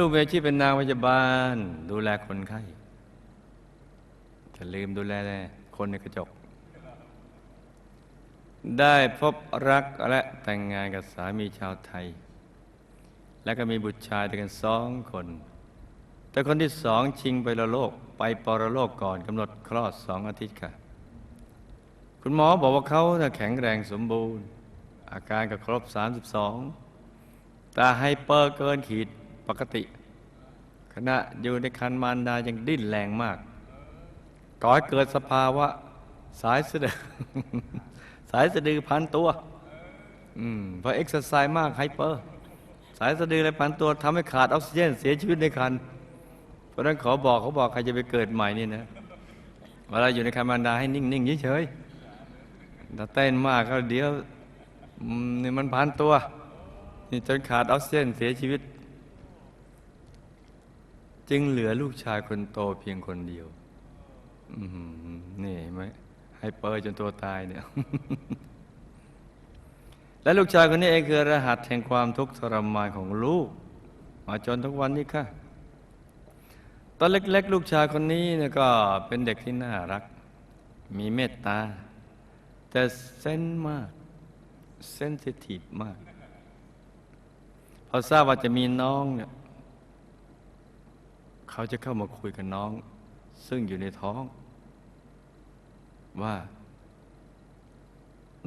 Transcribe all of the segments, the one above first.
ลูกมีอาชีพเป็นนางพยาบาล ดูแลคนไข้แต่ลืมดูแลคนในกระจก ได้พบรักและแต่งงานกับสามีชาวไทย และก็มีบุตรชายด้วยกันสองคน แต่คนที่สองชิงไปละโลกไปปรโลกก่อนกำหนดคลอดสองอาทิตย์ค่ะคุณหมอบอกว่าเขาน่ะแข็งแรงสมบูรณ์ อาการก็ครบ 32แต่ไฮเปอร์เกินขีด ปกติ ขณะอยู่ในคันมารดายังดิ้นแรงมาก ก่อให้เกิดสภาวะ สายสะดือสายสะดือพันตัว อืมเพราะเอ็กซ์ไซส์มากไฮเปอร์ สายสะดือเลยพันตัวทำให้ขาดออกซิเจนเสียชีวิตในคันเพราะนั้นขอบอกเขาบอกใครจะไปเกิดใหม่นี่นะเวลาอยู่ในคันมารดาให้นิ่งๆเฉยๆถ้าเต้นมากก็เดี๋ยวนี่มันพันตัวนี่จนขาดออกซิเจนเสียชีวิต จึงเหลือลูกชายคนโตเพียงคนเดียวนี่เห็นไหมไฮเปอร์จนตัวตายเนี่ย และลูกชายคนนี้เองคือรหัสแห่งความทุกข์ทรมานของลูก มาจนทุกวันนี้ค่ะ ตอนเล็ก ๆ ลูกชายคนนี้เนี่ยก็เป็นเด็กที่น่ารัก มีเมตตา แต่เซนมาก เซนซิทีฟมาก พอทราบว่าจะมีน้องเนี่ย เขาจะเข้ามาคุยกับน้อง ซึ่งอยู่ในท้อง ว่า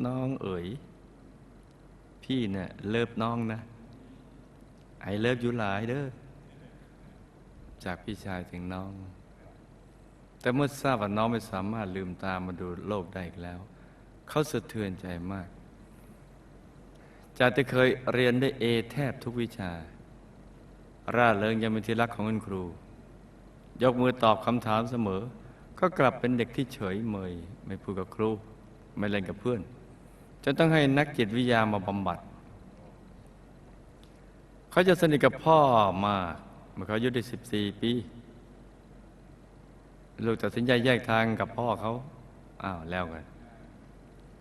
น้องเอ๋ย พี่เนี่ยเลิฟน้องนะ ไอเลิฟอยู่หลายเด้อจากพี่ชายถึงน้อง แต่เมื่อทราบว่าน้องไม่สามารถลืมตามาดูโลกได้อีกแล้ว เขาสะเทือนใจมาก จากที่เคยเรียนได้เอแทบทุกวิชา ร่าเริงยังเป็นที่รักของคุณครู ยกมือตอบคำถามเสมอ ก็กลับเป็นเด็กที่เฉยเมย ไม่พูดกับครู ไม่เล่นกับเพื่อนจนต้องให้นักจิตวิทยามาบำบัด เขาจะสนิทกับพ่อมากเมื่อเขาอายุได้14ปี ลูกตัดสินใจแยกทางกับพ่อเขาอ้าวแล้วกัน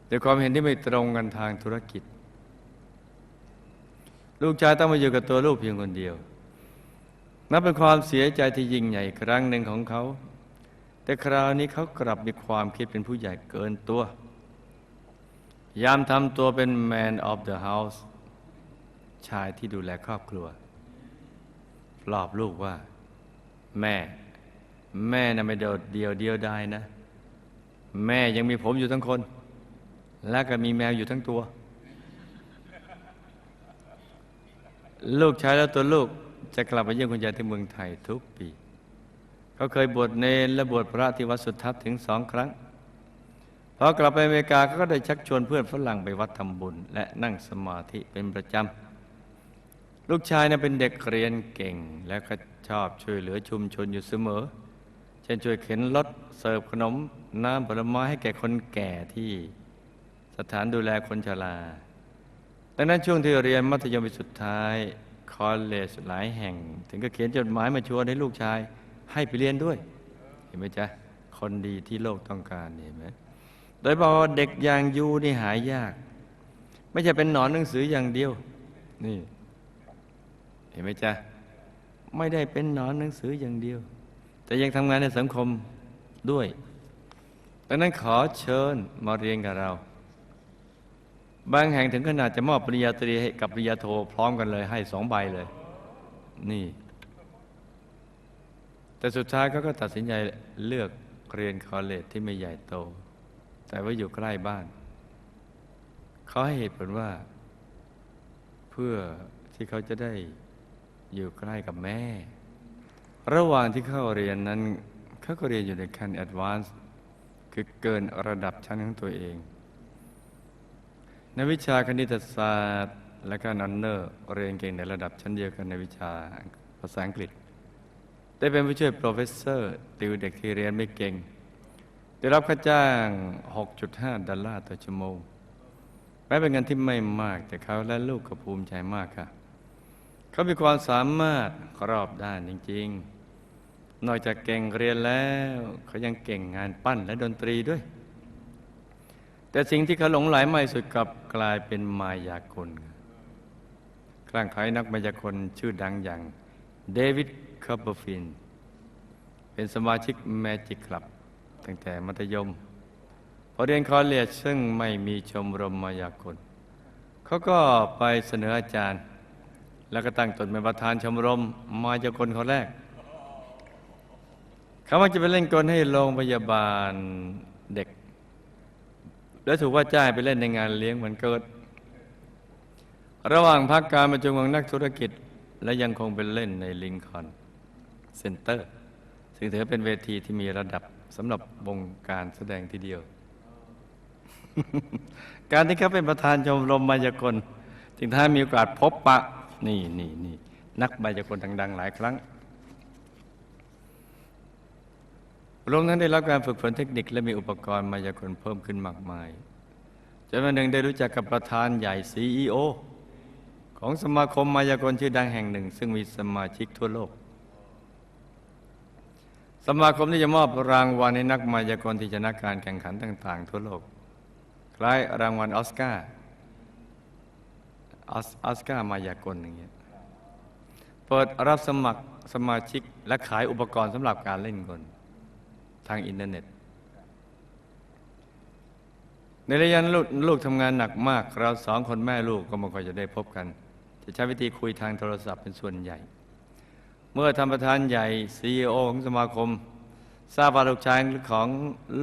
ด้วยความเห็นที่ไม่ตรงกันทางธุรกิจ ลูกชายต้องมาอยู่กับตัวลูกเพียงคนเดียว นับเป็นความเสียใจที่ยิ่งใหญ่ครั้งหนึ่งของเขา แต่คราวนี้เขากลับมีความคิดเป็นผู้ใหญ่เกินตัวยามทำตัวเป็น man of the house ชายที่ดูแลครอบครัว ปลอบลูกว่า แม่ แม่น่ะไม่โดดเดียวเดียวได้นะ แม่ยังมีผมอยู่ทั้งคน และก็มีแมวอยู่ทั้งตัว ลูกชายและตัวลูก จะกลับมาเยี่ยมคุณยายที่เมืองไทยทุกปี เขาเคยบวชเนรและบวชพระที่วัดสุทัศน์ถึงสองครั้งพอกลับไปอเมริกาเขาก็ได้ชักชวนเพื่อนฝรั่งไปวัดทำบุญ และนั่งสมาธิเป็นประจำ ลูกชายเนี่ยเป็นเด็กเรียนเก่ง และก็ชอบช่วยเหลือชุมชนอยู่เสมอ เช่นช่วยเข็นรถเสิร์ฟขนมน้ำผลไม้ให้แก่คนแก่ที่สถานดูแลคนชราดังนั้นช่วงที่เรียนมัธยมปีสุดท้าย คอลเลจหลายแห่ง ถึงก็เขียนจดหมายมาชวนให้ลูกชาย ให้ไปเรียนด้วย เห็นไหมจ๊ะ คนดีที่โลกต้องการเห็นไหมโดยบอกเด็กอย่างยูนี่หายาก ไม่ใช่เป็นหนอนหนังสืออย่างเดียว นี่ เห็นไหมจ๊ะ ไม่ได้เป็นหนอนหนังสืออย่างเดียว แต่ยังทำงานในสังคมด้วยดังนั้นขอเชิญมาเรียนกับเรา บางแห่งถึงขนาดจะมอบปริญญาตรีให้กับปริญญาโทพร้อมกันเลยให้สองใบเลย นี่ แต่สุดท้ายเขาก็ตัดสินใจเลือกเรียนคอลเลจที่ไม่ใหญ่โต แต่ว่าอยู่ใกล้บ้าน เขาให้เหตุผลว่า เพื่อที่เขาจะได้อยู่ใกล้กับแม่ ระหว่างที่เข้าเรียนนั้นเขาก็เรียนอยู่ในขั้นแอดวานซ์คือเกินระดับชั้นของตัวเอง ในวิชาคณิตศาสตร์ และก็นันเนอร์เรียนเก่งในระดับชั้นเดียวกันในวิชาภาษาอังกฤษ ได้เป็นผู้ช่วยโปรเฟสเซอร์ติวเด็กที่เรียนไม่เก่ง ได้รับค่าจ้าง 6.5 ดอลลาร์ต่อชั่วโมงแม้เป็นเงินที่ไม่มากแต่เขาและลูกก็ภูมิใจมากค่ะ เขามีความสามารถรอบด้านจริง ๆ นอกจากเก่งเรียนแล้ว เขายังเก่งงานปั้นและดนตรีด้วย แต่สิ่งที่เขาหลงไหลมากสุดกับกลายเป็นมายากลคลั่งไคล้นักมายากลชื่อดังอย่างเดวิดคัพเปอร์ฟิน เป็นสมาชิกแมจิกคลับ ตั้งแต่มัธยม พอเรียนคอเลจซึ่งไม่มีชมรมมายากลเขาก็ไปเสนออาจารย์ แล้วก็ตั้งตนเป็นประธานชมรมมายากลคนแรกเขามักจะไปเล่นกลให้โรงพยาบาลเด็ก และถูกว่าจ้างไปเล่นในงานเลี้ยงเหมือนเกิด ระหว่างพักการประชุมของนักธุรกิจ และยังคงเป็นเล่นในลิงคอนเซ็นเตอร์ซึ่งถือเป็นเวทีที่มีระดับสำหรับวงการแสดงทีเดียว การที่เขาเป็นประธานชมรมมายากลจึงท้ายมีโอกาสพบปะ นี่นี่นี่นักมายากลดัง ๆ หลายครั้ง รวมทั้งได้รับการฝึกฝนเทคนิคและมีอุปกรณ์มายากลเพิ่มขึ้นมากมายจนวันหนึ่งได้รู้จักกับประธานใหญ่ CEO ของสมาคมมายากลชื่อดังแห่งหนึ่ง ซึ่งมีสมาชิกทั่วโลก สมาคมนี้จะมอบรางวัลให้นักมายากลที่ชนะการแข่งขันต่าง ๆ ทั่วโลก คล้ายรางวัลออสการ์ออสการ์มายากลอย่างเงี้ยเปิดรับสมัครสมาชิกและขายอุปกรณ์สำหรับการเล่นกลางอินเทอร์เน็ต ในระยะนั้นลูกลูกทำงานหนักมาก เราสองคนแม่ลูกก็ไม่ค่อยจะได้พบกัน จะใช้วิธีคุยทางโทรศัพท์เป็นส่วนใหญ่ เมื่อทำประธานใหญ่ซีอของสมาคม ทราบว่าลูกชายของ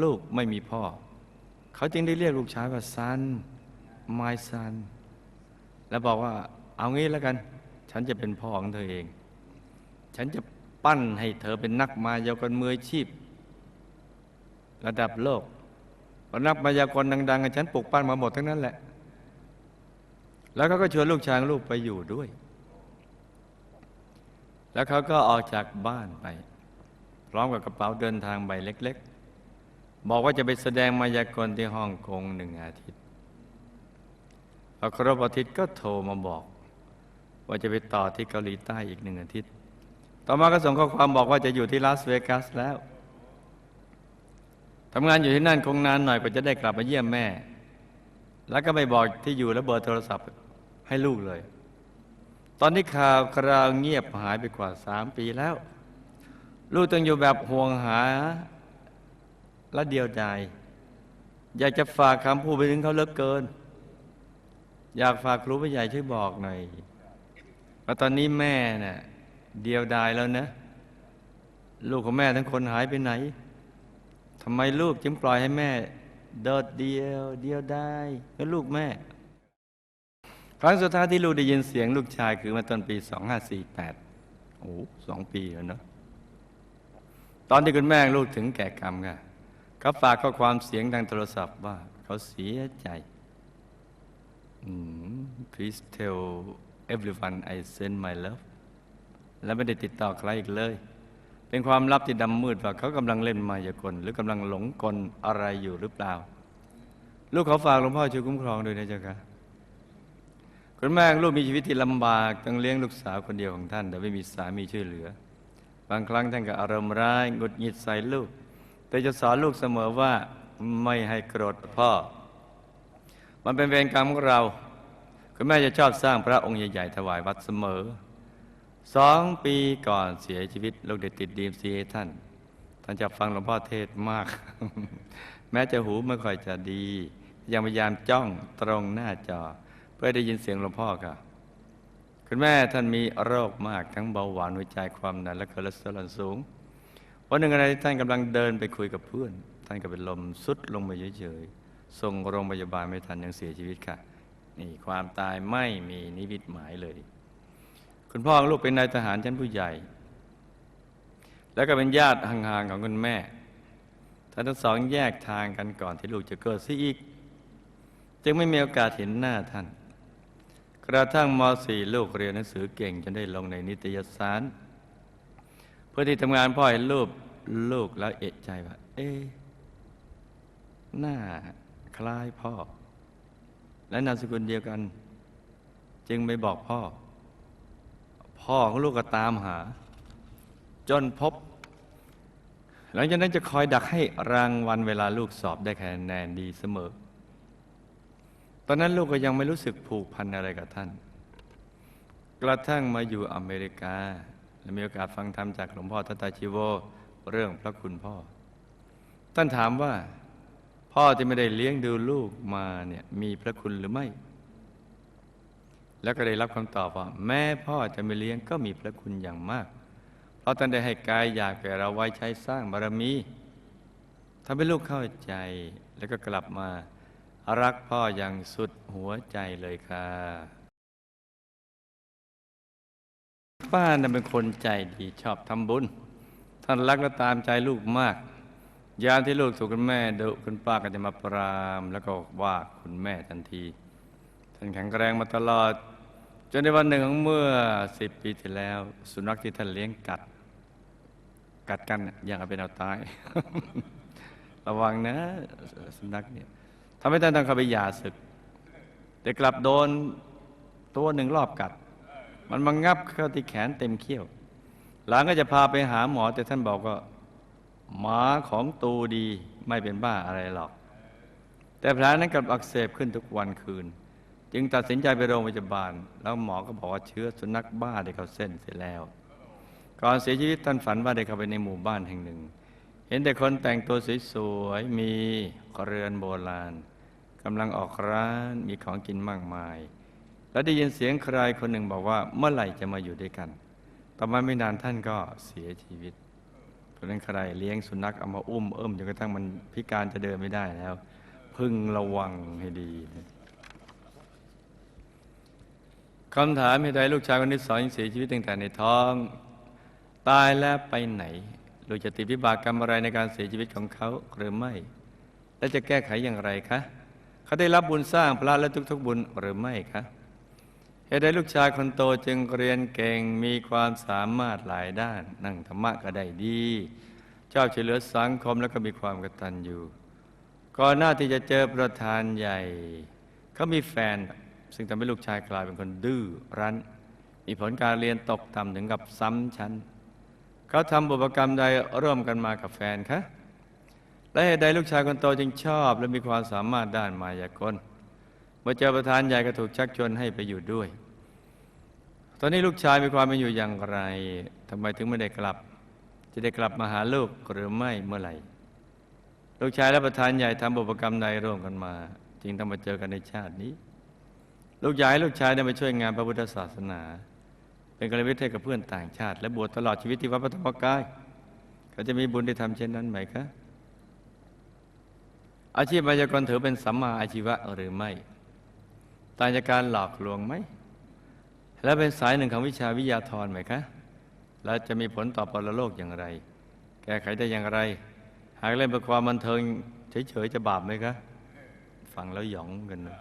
ลูกไม่มีพ่อ เขาจึงได้เรียกลูกชายว่าซัน my son แล้วบอกว่าเอางี้แล้วกัน ฉันจะเป็นพ่อของเธอเอง ฉันจะปั้นให้เธอเป็นนักมายากลมืออาชีพ ระดับโลกพราะนักมายากลดังๆฉันปลูกปั้นมาหมดทั้งนั้นแหละ แล้วเขาก็ชวนลูกชายลูกไปอยู่ด้วย แล้วเขาก็ออกจากบ้านไป พร้อมกับกระเป๋าเดินทางใบเล็ก ๆ บอกว่าจะไปแสดงมายากลที่ฮ่องกงหนึ่งอาทิตย์พอครบอาทิตย์ก็โทรมาบอก ว่าจะไปต่อที่เกาหลีใต้อีกหนึ่งอาทิตย์ ต่อมาก็ส่งข้อความบอกว่าจะอยู่ที่ลาสเวกัสแล้ว ทำงานอยู่ที่นั่นคงนานหน่อยกว่าจะได้กลับมาเยี่ยมแม่ แล้วก็ไม่บอกที่อยู่และเบอร์โทรศัพท์ให้ลูกเลย ตอนนี้ข่าวคราวเงียบหายไปกว่าสามปีแล้ว ลูกต้องอยู่แบบห่วงหาและเดียวดายอยากจะฝากคำพูดไปถึงเขาเลือเกิน อยากฝากครูผู้ใหญ่ช่วยบอกหน่อยว่าตอนนี้แม่เน่ะเดียวดายแล้วนะ ลูกของแม่ทั้งคนหายไปไหนำไมลูกจึงปล่อยให้แม่โดดเดียวเดียวได้ก็ลูกแม่ ครั้งสุดท้ายที่ลูกได้ยินเสียงลูกชายคือมื่อต้นปี 2548 โอ้สองปีแล้วเนอะตอนที่คุณแม่ลูกถึงแก่กรรมค่ะเขาฝากข้อความเสียงทางโทรศัพท์ว่า เขาเสียใจ Mm, Please tell everyone I send my love และไม่ได้ติดต่อใครอีกเลย เป็นความลับที่ดำมืดว่าเขากำลังเล่นมายากลหรือกำลังหลงกลอะไรอยู่หรือเปล่า ลูกเขาฝากหลวงพ่อช่วยคุ้มครองด้วยนะเจ้าค่ะคุณแม่ลูกมีชีวิตที่ลำบากต้องเลี้ยงลูกสาวคนเดียวของท่าน แต่ไม่มีสามีช่วยเหลือ บางครั้งท่านก็อารมณ์ร้ายหงุดหงิดใส่ลูก แต่จะสอนลูกเสมอว่าไม่ให้โกรธพ่อ มันเป็นเวรกรรมของเรา คุณแม่จะชอบสร้างพระองค์ใหญ่ๆถวายวัดเสมอ สองปีก่อนเสียชีวิตลูกได้ติดดีมซีให้ท่าน ท่านจะฟังหลวงพ่อเทศมาก แม้จะหูไม่ค่อยจะดี ยังพยายามจ้องตรงหน้าจอ เพื่อได้ยินเสียงหลวงพ่อค่ะ คุณแม่ท่านมีโรคมากทั้งเบาหวานหัวใจความดันและคอเลสเตอรอลสูง วันหนึ่งอะไรท่านกำลังเดินไปคุยกับเพื่อน ท่านก็เป็นลมสุดลงมาเฉยๆส่งโรงพยาบาลไม่ทันยังเสียชีวิตค่ะ นี่ความตายไม่มีนิมิตหมายเลย คุณพ่อของลูกเป็นนายทหารชั้นผู้ใหญ่ แล้วก็เป็นญาติห่างๆของคุณแม่ท่านทั้งสองแยกทางกันก่อนที่ลูกจะเกิดซิอีก จึงไม่มีโอกาสเห็นหน้าท่าน กระทั่งม .4 ลูกเรียนหนังสือเก่งจนได้ลงในนิตยสาร เพื่อที่ทำงานพ่อเห็นรูปลูกแล้วเอะใจว่า เอ๊หน้าคล้ายพ่อ และนามสกุลเดียวกัน จึงไปบอกพ่อ พ่อของลูกก็ตามหา จนพบ หลังจากนั้นจะคอยดักให้รางวัลเวลาลูกสอบได้คะแนนดีเสมอ ตอนนั้นลูกก็ยังไม่รู้สึกผูกพันอะไรกับท่าน กระทั่งมาอยู่อเมริกา และมีโอกาสฟังธรรมจากหลวงพ่อทัตตาชิโวเรื่องพระคุณพ่อ ท่านถามว่า พ่อที่ไม่ได้เลี้ยงดูลูกมาเนี่ยมีพระคุณหรือไม่ แล้วก็ได้รับคำตอบว่า แม่พ่อจะไม่เลี้ยงก็มีพระคุณอย่างมาก เพราะท่านได้ให้กายอยากแก่เราไว้ใช้สร้างบารมีทำให้ลูกเข้าใจแล้วก็กลับมา รักพ่ออย่างสุดหัวใจเลยค่ะ ป้าน่ะเป็นคนใจดีชอบทำบุญ ท่านรักและตามใจลูกมาก ยามที่ลูกถูกคุณแม่ดุคุณป้าก็จะมาปราม แล้วก็ว่าคุณแม่ทันที ท่านแข็งแรงมาตลอด จนในวันหนึ่งเมื่อสิบปีที่แล้ว สุนัขที่ท่านเลี้ยงกัด กัดกันอย่างเอาเป็นเอาตาย ระวังนะสุนัขเนี่ยทำให้ท่านต้องเข้าไปหย่าศึก แต่กลับโดนตัวหนึ่งรอบกัด มันมางับเข้าที่แขนเต็มเขี้ยว หลังก็จะพาไปหาหมอแต่ท่านบอกว่าหมาของตูดีไม่เป็นบ้าอะไรหรอก แต่แผลนั้นกลับอักเสบขึ้นทุกวันคืน จึงตัดสินใจไปโรงพยาบาล แล้วหมอก็บอกว่าเชื้อสุนัขบ้าได้เข้าเส้นเสร็จแล้ว ก่อนเสียชีวิตท่านฝันว่าได้เข้าไปในหมู่บ้านแห่งหนึ่ง เห็นแต่คนแต่งตัวสวยๆมีเรือนโบราณกำลังออกร้านมีของกินมากมาย แล้วได้ยินเสียงใครคนหนึ่งบอกว่าเมื่อไหร่จะมาอยู่ด้วยกัน ต่อมาไม่นานท่านก็เสียชีวิตเพราะฉะนั้นใครเลี้ยงสุนัขเอามาอุ้มเอิ่มจนกระทั่งมันพิการจะเดินไม่ได้แล้ว พึงระวังให้ดีนะ คำถามเหตุใดลูกชายคนที่สองยังเสียชีวิตตั้งแต่ในท้อง ตายแล้วไปไหน ลูกจะติดวิบากกรรมอะไรในการเสียชีวิตของเขาหรือไม่ และจะแก้ไขอย่างไรคะ เขาได้รับบุญสร้างพระและทุกๆบุญหรือไม่คะเหตุใดลูกชายคนโตจึงเรียนเก่งมีความสามารถหลายด้าน นั่งธรรมะก็ได้ดีชอบช่วยเหลือสังคมแล้วก็มีความกตัญญูก่อนหน้าที่จะเจอประธานใหญ่ เขามีแฟน ซึ่งทำให้ลูกชายกลายเป็นคนดื้อรั้น มีผลการเรียนตกต่ำถึงกับซ้ำชั้น เขาทำบุพกรรมใดร่วมกันมากับแฟนคะและเหตุใดลูกชายคนโตจึงชอบ และมีความสามารถด้านมายากลเมื่อเจอประธานใหญ่ก็ถูกชักชวนให้ไปอยู่ด้วย ตอนนี้ลูกชายมีความเป็นอยู่อย่างไรทำไมถึงไม่ได้กลับ จะได้กลับมาหาลูกหรือไม่เมื่อไหร่ ลูกชายและประธานใหญ่ทำบุพกรรมใดร่วมกันมา จึงต้องมาเจอกันในชาตินี้ ลูกใหญ่ลูกชายได้มาช่วยงานพระพุทธศาสนา เป็นกัลยาณมิตรให้กับเพื่อนต่างชาติ และบวชตลอดชีวิตที่วัดพระธรรมกายเขาจะมีบุญได้ทำเช่นนั้นไหมคะอาชีพมายากลถือเป็นสัมมาอาชีวะหรือไม่ต่างจากการหลอกลวงไหม และเป็นสายหนึ่งของวิชาวิทยาธรไหมคะ และจะมีผลต่อปรโลกอย่างไร แก้ไขได้อย่างไร หากเล่นเพื่อความบันเทิงเฉยๆจะบาปไหมคะ ฟังแล้วหยองกันนะ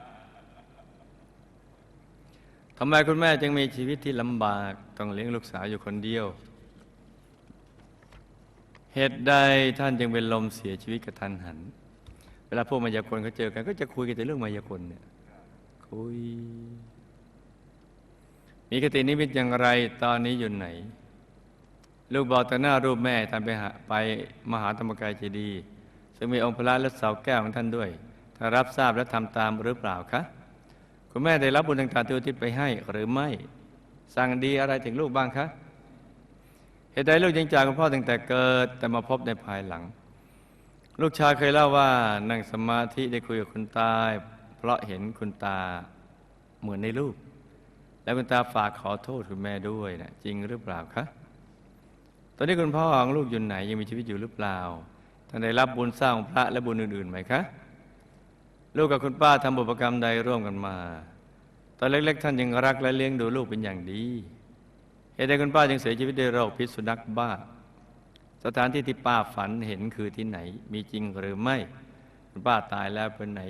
ทำไมคุณแม่จึงมีชีวิตที่ลำบาก ต้องเลี้ยงลูกสาวอยู่คนเดียว เหตุใดท่านจึงเป็นลมเสียชีวิตกระทันหัน เวลาพวกมายากลเขาเจอกัน ก็จะคุยกันแต่เรื่องมายากลเนี่ยคุย มีคตินิมิตอย่างไรตอนนี้อยู่ไหน ลูกบอกต่หน้ารูปแม่ท่านไปหาไปมหาธรรมกายเจดีย์ซึ่งมีองค์พระและเสาแก้วของท่านด้วย ถ้ารับทราบและทำตามหรือเปล่าคะ คุณแม่ได้รับบุญต่างๆที่อุทิศไปให้หรือไม่ สั่งดีอะไรถึงลูกบ้างคะ เหตุใดลูกยังจากคุณพ่อตั้งแต่เกิด แต่มาพบในภายหลัง ลูกชายเคยเล่าว่านั่งสมาธิได้คุยกับคุณตา เพราะเห็นคุณตาเหมือนในรูป และคุณตาฝากขอโทษคุณแม่ด้วยนะจริงหรือเปล่าคะ ตอนนี้คุณพ่อของลูกอยู่ไหนยังมีชีวิตอยู่หรือเปล่าท่านได้รับบุญสร้างพระและบุญอื่นๆไหมคะ ลูกกับคุณป้าทำบุพกรรมใดร่วมกันมา ตอนเล็ก ๆ ท่านยังรักและเลี้ยงดูลูกเป็นอย่างดีเหตุใดคุณป้าจึงเสียชีวิตด้วยโรคพิษสุนัขบ้า สถานที่ที่ป้าฝันเห็นคือที่ไหน มีจริงหรือไม่ คุณป้าตายแล้วเป็นไหน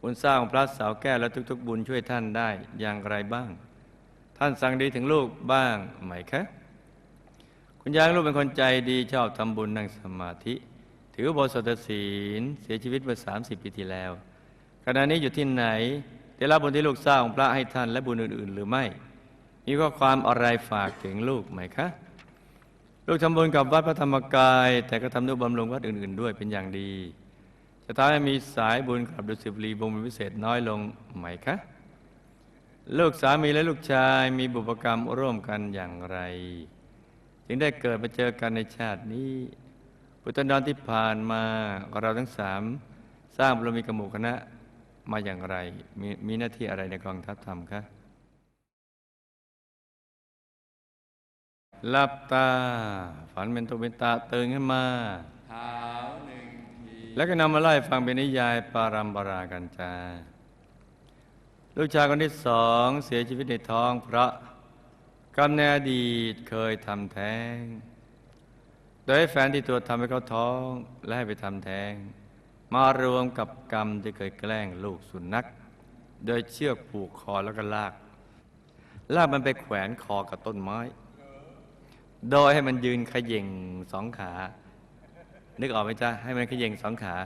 บุญสร้างพระสาวแก้วและทุก ๆ บุญช่วยท่านได้อย่างไรบ้าง ท่านสั่งดีถึงลูกบ้างไหมคะ คุณยายลูกเป็นคนใจดีชอบทำบุญนั่งสมาธิ ถือโบสถศีล เสียชีวิตเมื่อ 30 ปีที่แล้ว ขณะนี้อยู่ที่ไหน ได้รับบุญที่ลูกสร้างพระให้ท่านและบุญอื่น ๆ หรือไม่ มีข้อความอะไรฝากถึงลูกไหมคะ ลูกทำบุญกับวัดพระธรรมกาย แต่ก็ทำนุบำรุงวัดอื่น ๆ ด้วยเป็นอย่างดี จะทำให้มีสายบุญกับดุสิบุรีบุญพิเศษน้อยลงไหมคะ ลูกสามีและลูกชายมีบุพกรรมร่วมกันอย่างไร จึงได้เกิดมาเจอกันในชาตินี้ พุทธันดรที่ผ่านมาเราทั้งสามสร้างบารมีกบหมูคณะมาอย่างไร มีมีหน้าที่อะไรในกองทัพธรรมคะหลับตา ฝันเป็นตุเป็นตาตื่นขึ้นมาเท้าหนึ่งทีแล้วก็นำมาไล่ฟังเป็นนิยายปารัมปรากันจาลูกชายคนที่สองเสียชีวิตในท้อง เพราะกรรมในอดีตเคยทำแท้ง โดยให้แฟนที่ตัวทำให้เขาท้องและให้ไปทำแท้ง มารวมกับกรรมที่เคยแกล้งลูกสุนัขโดยเชือกผูกคอแล้วก็ลาก ลากมันไปแขวนคอกับต้นไม้ โดยให้มันยืนขย่งสองขา นึกออกไหมจ๊ะให้มันขย่งสองขา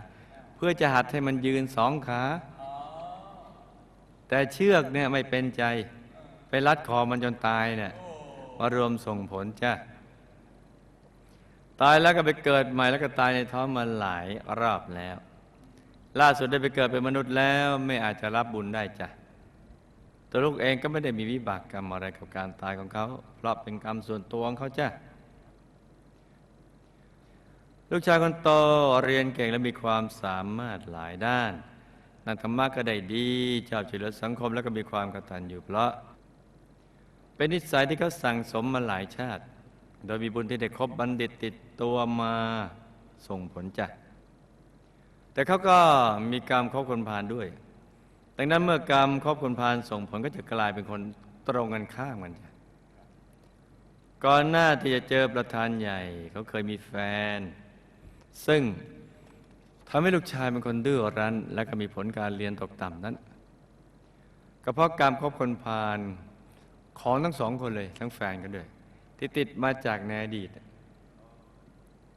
เพื่อจะหัดให้มันยืนสองขา แต่เชือกเนี่ยไม่เป็นใจ ไปรัดคอมันจนตายเนี่ยมารวมส่งผลจ้ะ ตายแล้วก็ไปเกิดใหม่แล้วก็ตายในท้องมาหลายรอบแล้ว ล่าสุดได้ไปเกิดเป็นมนุษย์แล้วไม่อาจจะรับบุญได้จ้ะตัวลูกเองก็ไม่ได้มีวิบากกรรมอะไรกับการตายของเขา เพราะเป็นกรรมส่วนตัวของเขาจ้ะลูกชายคนโตเรียนเก่งและมีความสามารถหลายด้านนักธรรมะก็ได้ดีชอบช่วยเหลือสังคมแล้วก็มีความกตัญญูเพราะ เป็นนิสัยที่เขาสั่งสมมาหลายชาติ โดยมีบุญที่ได้ครบบัณฑิตติดตัวมาส่งผลจ้ะแต่เขาก็มีกรรมครบคนพาลด้วย ดังนั้นเมื่อกรรมครบคนพาลส่งผลก็จะกลายเป็นคนตรงกันข้ามกันจ้ะก่อนหน้าที่จะเจอประธานใหญ่ เขาเคยมีแฟน ซึ่งทำให้ลูกชายเป็นคนดื้อรั้น และก็มีผลการเรียนตกต่ำนั้นก็เพราะกรรมครบคนพาลของทั้งสองคนเลย ทั้งแฟนกันด้วย ที่ติดมาจากในอดีต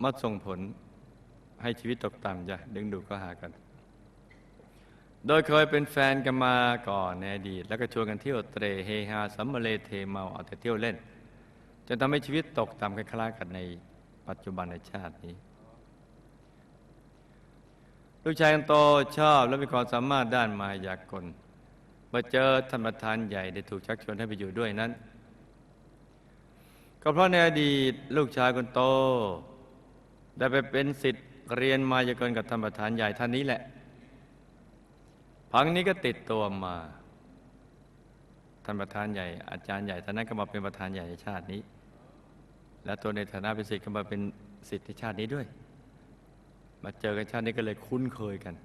มาส่งผลให้ชีวิตตกต่ำจ้ะดึงดูดก็หากัน โดยเคยเป็นแฟนกันมาก่อนในอดีต แล้วก็ชวนกันเที่ยวเตรเฮฮาสัมมาเลเทเมาเอาแต่เที่ยวเล่นจนทำให้ชีวิตตกต่ำคล้ายๆกันในปัจจุบันในชาตินี้ ลูกชายคนโตชอบและมีความสามารถด้านมายากลมื่อเจอท่านประธานใหญ่ได้ถูกชักชวนให้ไปอยู่ด้วยนั้น ก็เพราะในอดีตลูกชายคนโต ได้ไปเป็นสิทธิ์เรียนมายากลกับท่านประธานใหญ่ท่านนี้แหละ พังนี้ก็ติดตัวมาท่านประธานใหญ่อาจารย์ใหญ่ท่านนั้นก็มาเป็นประธานใหญ่ในชาตินี้ และตัวในฐานะเป็นสิทธิ์ก็มาเป็นสิทธิ์ในชาตินี้ด้วย มาเจอกันชาตินี้ก็เลยคุ้นเคยกัน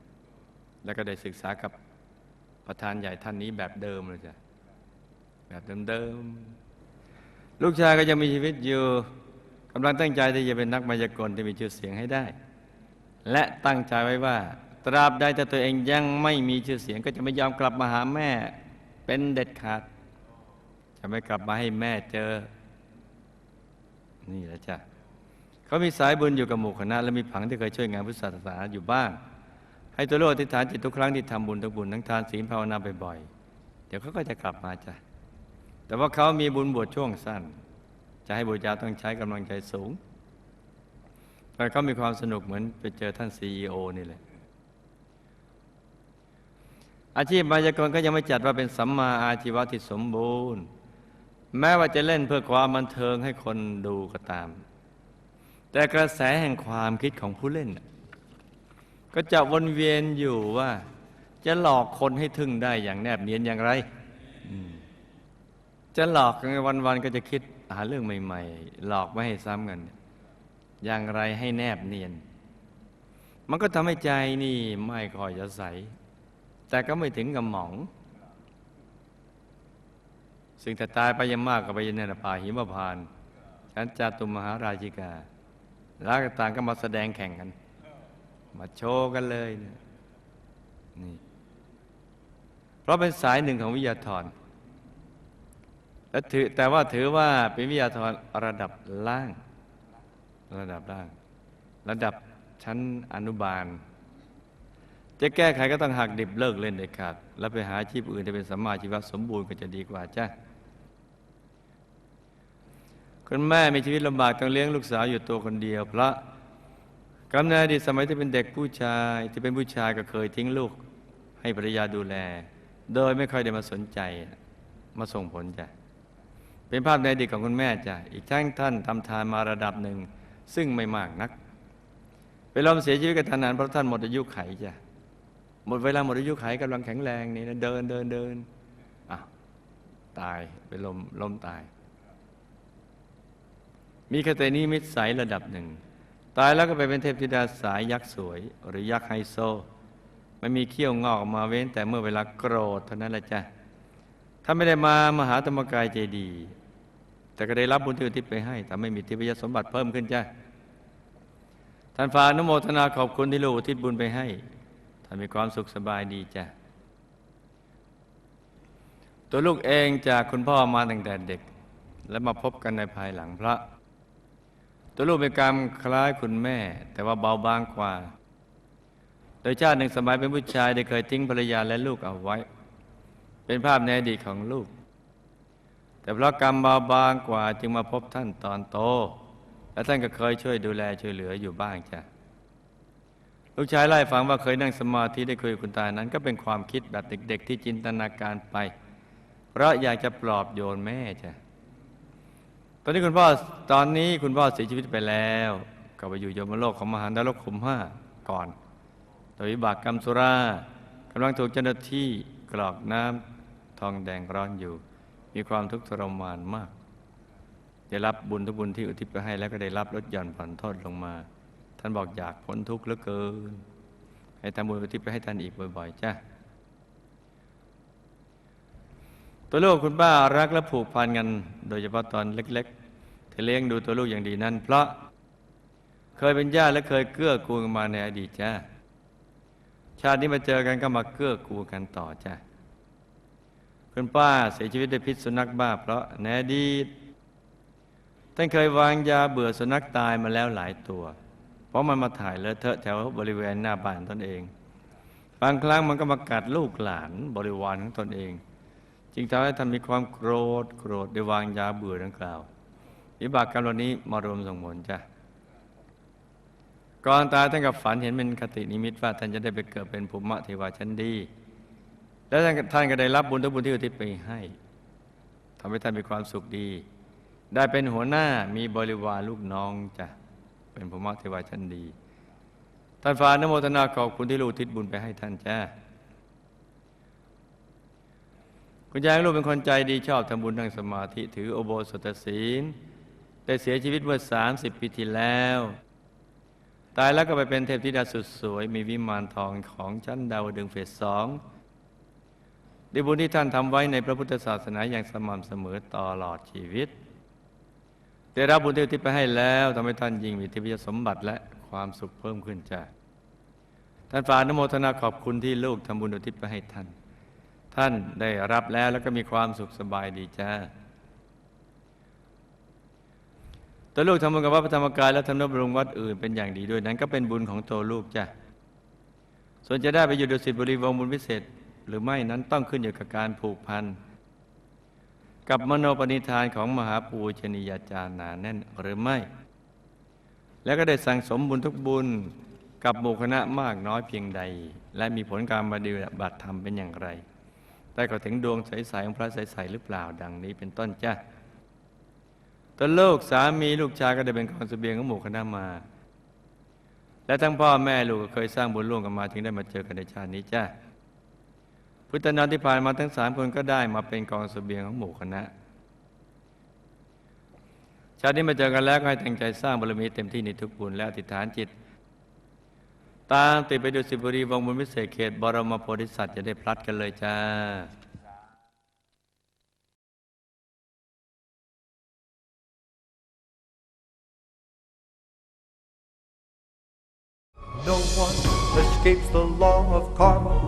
แล้วก็ได้ศึกษากับประธานใหญ่ท่านนี้แบบเดิมเลยจ้ะแบบเดิมๆ ลูกชายก็ยังมีชีวิตอยู่กำลังตั้งใจที่จะเป็นนักมายากลที่มีชื่อเสียงให้ได้ และตั้งใจไว้ว่า ตราบใดถ้าตัวเองยังไม่มีชื่อเสียงก็จะไม่ยอมกลับมาหาแม่เป็นเด็ดขาด จะไม่กลับมาให้แม่เจอ นี่แหละจ้ะเขามีสายบุญอยู่กับหมู่คณะและมีผังที่เคยช่วยงานพุทธศาสนาอยู่บ้าง ให้ตัวโลกอธิษฐานจิตทุกครั้งที่ทำบุญทั้งบุญทั้งทานศีลภาวนาบ่อยๆเดี๋ยวเขาก็จะกลับมาจ้ะ แต่ว่าเขามีบุญบวชช่วงสั้น จะให้บวชาต้องใช้กำลังใจสูงแต่เขามีความสนุกเหมือนไปเจอท่านซีอนี่แหละ อาชีพมายากลก็ยังไม่จัดว่าเป็นสัมมาอาชีวะที่สมบูรณ์ แม้ว่าจะเล่นเพื่อความบันเทิงให้คนดูก็ตาม แต่กระแสแห่งความคิดของผู้เล่น ก็จะวนเวียนอยู่ว่าจะหลอกคนให้ทึ่งได้อย่างแนบเนียนอย่างไร อืม จะหลอกกันวันๆก็จะคิดหาเรื่องใหม่ ๆ หลอกไม่ให้ซ้ำกันอย่างไรให้แนบเนียน มันก็ทำให้ใจนี่ไม่ค่อยจะใส แต่ก็ไม่ถึงกับหมองซึ่งถ้าตายไปยังมากก็ไปยันเนป่าหิมพานฉันจาตุมหาราชิกาล้วก็ต่างก็มาแสดงแข่งกัน มาโชว์กันเลยเนี่ยนี่ เพราะเป็นสายหนึ่งของวิทยาธร และถือแต่ว่าถือว่าเป็นวิทยาธรระดับล่าง ระดับล่าง ระดับชั้นอนุบาล จะแก้ไขก็ต้องหักดิบเลิกเล่นเด็ดขาดแล้วไปหาอาชีพอื่นที่เป็นสัมมาชีวะสมบูรณ์ก็จะดีกว่าจ้ะคุณแม่มีชีวิตลำบากต้องเลี้ยงลูกสาวอยู่ตัวคนเดียว เพราะกำเนิดดีสมัยที่เป็นเด็กผู้ชาย ที่เป็นผู้ชายก็เคยทิ้งลูกให้ภรรยาดูแล โดยไม่ค่อยได้มาสนใจมาส่งผลจ้ะ เป็นภาพในอดีตของคุณแม่จ้ะอีกทั้งท่านทำทานมาระดับหนึ่ง ซึ่งไม่มากนักเป็นลมเสียชีวิตกระทันหันเพราะท่านหมดอายุไขจ้ะหมดเวลาหมดอายุไขกำลังแข็งแรงนี่นะเดินเดินเดินอะตายเป็นลมลมตาย มีคตินิมิตใสระดับหนึ่ง ตายแล้วก็ไปเป็นเทพธิดาสายยักษ์สวย หรือยักษ์ไฮโซไม่มีเขี้ยวงอกมาเว้นแต่เมื่อเวลาโกรธเท่านั้นแหละจ้ะ ถ้าไม่ได้มามหาธรรมกายใจดี แต่ก็ได้รับบุญที่อุทิศไปให้ทำให้มีทิพยสมบัติเพิ่มขึ้นจ้ะท่านฝากนุโมทนาขอบคุณที่ลูกอุทิศบุญไปให้ท่านมีความสุขสบายดีจ้ะตัวลูกเองจากคุณพ่อมาตั้งแต่เด็ก และมาพบกันในภายหลังพระ ตัวลูกเป็นกรรมคล้ายคุณแม่ แต่ว่าเบาบางกว่า โดยชาติหนึ่งสมัยเป็นผู้ชายได้เคยทิ้งภรรยาและลูกเอาไว้ เป็นภาพในอดีตของลูก แต่เพราะกรรมเบาบางกว่าจึงมาพบท่านตอนโต และท่านก็เคยช่วยดูแลช่วยเหลืออยู่บ้างจ้ะลูกชายเล่ฟังว่าเคยนั่งสมาธิได้คุยกับคุณตานั้น ก็เป็นความคิดแบบเด็ก ๆ ที่จินตนาการไป เพราะอยากจะปลอบโยนแม่จ้ะตอนนี้คุณพ่อตอนนี้คุณพ่อเสียชีวิตไปแล้วก็ไปอยู่ยมโลกของมหานรกขุมห้าก่อนโดยวิบากกรรมสุรากำลังถูกเจ้าหน้าที่กรอกน้ำ ทองแดงร้อนอยู่ มีความทุกข์ทรมานมาก ได้รับบุญทุกบุญที่อุทิศไปให้แล้วก็ได้รับลดหย่อนผ่อนโทษลงมา ท่านบอกอยากพ้นทุกข์เหลือเกิน ให้ทำบุญอุทิศไปให้ท่านอีกบ่อยๆจ้ะตัวลูกคุณป้ารักและผูกพันกัน โดยเฉพาะตอนเล็กๆที่เลี้ยงดูตัวลูกอย่างดีนั้น เพราะเคยเป็นญาติและเคยเกื้อกูลกันมาในอดีตจ้ะชาตินี้มาเจอกันก็มาเกื้อกูลกันต่อจ้ะ คุณป้าเสียชีวิตด้วยพิษสุนัขบ้าเพราะในดีท่านเคยวางยาเบื่อสุนัขตายมาแล้วหลายตัว เพราะมันมาถ่ายเลอะเทอะแถวบริเวณหน้าบ้านตนเอง บางครั้งมันก็มากัดลูกหลานบริวารของตนเอง จึงทำให้ท่านมีความโกรธโกรธได้วางยาเบื่อดังกล่าววิบากกรรมเหล่านี้มารวมส่งผลจ้ะก่อนตายท่านกับฝันเห็นเป็นคตินิมิตว่าท่านจะได้ไปเกิดเป็นภูมิเทวาชั้นดี แล้วท่านท่านก็ได้รับบุญทุกบุญที่อุทิศไปให้ทำให้ท่านมีความสุขดี ได้เป็นหัวหน้ามีบริวารลูกน้องจ้ะเป็นภูมิเทวาชั้นดี ท่านฟ้านโมทนาขอบคุณที่ลูกทิศบุญไปให้ท่านจ้าคุณยายลูกเป็นคนใจดีชอบทำบุญนั่งสมาธิถือโอโบสถศีล แต่เสียชีวิตเมื่อ 30 ปีที่แล้ว ตายแล้วก็ไปเป็นเทพธิดาสุดสวย มีวิมานทองของชั้นดาวดึงเฟสสอง ด้วยบุญที่ท่านทำไว้ในพระพุทธศาสนาอย่างสม่ำเสมอตลอดชีวิต ได้รับบุญที่อุทิศไปให้แล้วทำให้ท่านยิ่งมีทิพยสมบัติและความสุขเพิ่มขึ้นจ้าท่านฝากอนโมทนาขอบคุณที่ลูกทำบุญอุทิศไปให้ท่าน ท่านได้รับแล้วแล้วก็มีความสุขสบายดีจ้าตัวลูกทำบุญกับวัดพระธรรมกายและทำนบำรุงวัดอื่นเป็นอย่างดีด้วยนั้น ก็เป็นบุญของตัวลูกจ้ะส่วนจะได้ไปอยู่ดุสิตบุรีวงบุญพิเศษ หรือไม่นั้นต้องขึ้นอยู่กับการผูกพัน กับมโนปณิธานของมหาปูชนียาจารย์หนาแน่นหรือไม่ แล้วก็ได้สั่งสมบุญทุกบุญกับหมู่คณะมากน้อยเพียงใด และมีผลการปฏิบัติธรรมเป็นอย่างไรได้ก็ถึงดวงใสๆของพระใสๆหรือเปล่าดังนี้เป็นต้นจ้ะตัวลูกสามีลูกชายก็ได้เป็นกองเสบียงของหมู่คณะมา และทั้งพ่อแม่ลูกก็เคยสร้างบุญร่วมกันมาถึงได้มาเจอกันในชาตินี้จ้ะ พุทธนาที่ผ่านมาทั้งสามคนก็ได้มาเป็นกองเสบียงของหมู่คณะ ชาตินี้มาเจอกันแล้วก็ให้ตั้งใจสร้างบารมีเต็มที่ในทุกบุญและอธิษฐานจิต ตามติดไปดูสิบุรีวงบุญวิเศษเขต บรมโพธิสัตว์จะได้พลัดกันเลยจ้า No one escapes the law of karma.